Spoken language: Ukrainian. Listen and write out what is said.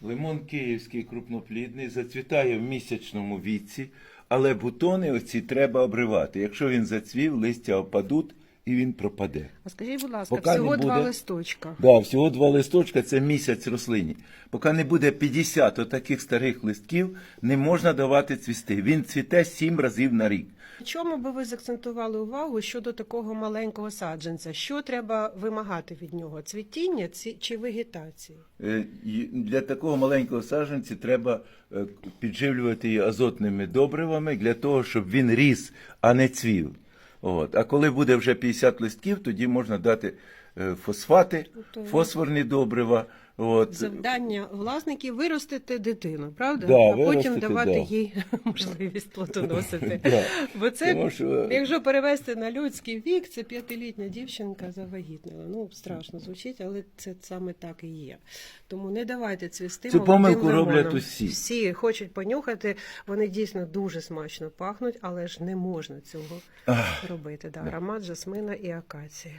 Лимон київський крупноплідний зацвітає в місячному віці, але бутони оці треба обривати. Якщо він зацвів, листя опадуть і він пропаде. А скажіть, будь ласка, Поки не всього два буде. листочка. Да, всього два листочка це місяць рослині. Поки не буде 50 отаких старих листків, не можна давати цвісти. Він цвіте 7 разів на рік. Чому би ви закцентували увагу щодо такого маленького саджанця? Що треба вимагати від нього? Цвітіння ці- чи вегетації? Е, і Для такого маленького саджанця треба е, підживлювати її азотними добривами для того, щоб він ріс, а не цвів. От. А коли буде вже 50 листків, тоді можна дати е, фосфати, фосфорні добрива. От. Завдання власників виростити дитину, правда? Да, а потім давати да. їй можливість плодоносити. Да. Бо це, Тому що- якщо перевести на людський вік, це п'ятилітня дівчинка завагітнила. Ну, страшно звучить, але це саме так і є. Тому не давайте цвісти. Цю помилку роблять усі. Всі хочуть понюхати, вони дійсно дуже смачно пахнуть, але ж не можна цього Ах. робити. Да, аромат жасмина і акації.